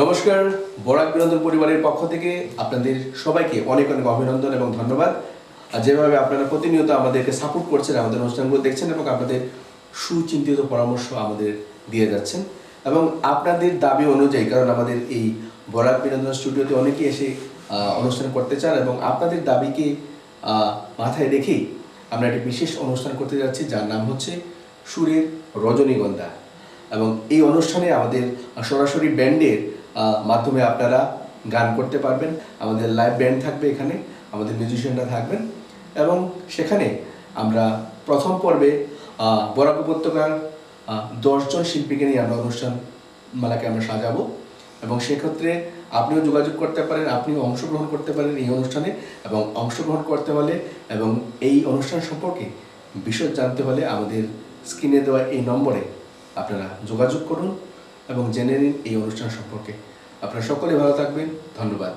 নমস্কার, বরাক বিনোদন পরিবারের পক্ষ থেকে আপনাদের সবাইকে অনেক অনেক অভিনন্দন এবং ধন্যবাদ। আর যেভাবে আপনারা প্রতিনিয়ত আমাদেরকে সাপোর্ট করছেন, আমাদের অনুষ্ঠানগুলো দেখছেন এবং আপনাদের সুচিন্তিত পরামর্শ আমাদের দিয়ে যাচ্ছেন এবং আপনাদের দাবি অনুযায়ী, কারণ আমাদের এই বরাক বিনোদন স্টুডিওতে অনেকেই এসে অনুষ্ঠান করতে চান এবং আপনাদের দাবিকে মাথায় রেখেই আমরা একটি বিশেষ অনুষ্ঠান করতে যাচ্ছি, যার নাম হচ্ছে সুরের রজনীগন্ধা। এবং এই অনুষ্ঠানে আমাদের সরাসরি ব্যান্ডের মাধ্যমে আপনারা গান করতে পারবেন। আমাদের লাইভ ব্যান্ড থাকবে এখানে, আমাদের মিউজিশিয়ানরা থাকবেন। এবং সেখানে আমরা প্রথম পর্বে বরাক উপত্যকার দশজন শিল্পীকে নিয়ে আমরা অনুষ্ঠান মালাকে আমরা সাজাবো। এবং সেক্ষেত্রে আপনিও যোগাযোগ করতে পারেন, আপনিও অংশগ্রহণ করতে পারেন এই অনুষ্ঠানে। এবং অংশগ্রহণ করতে হলে এবং এই অনুষ্ঠান সম্পর্কে বিশদ জানতে হলে আমাদের স্ক্রিনে দেওয়া এই নম্বরে আপনারা যোগাযোগ করুন এবং জেনে নিন এই অনুষ্ঠান সম্পর্কে। আপনারা সকলে ভালো থাকবেন ধন্যবাদ।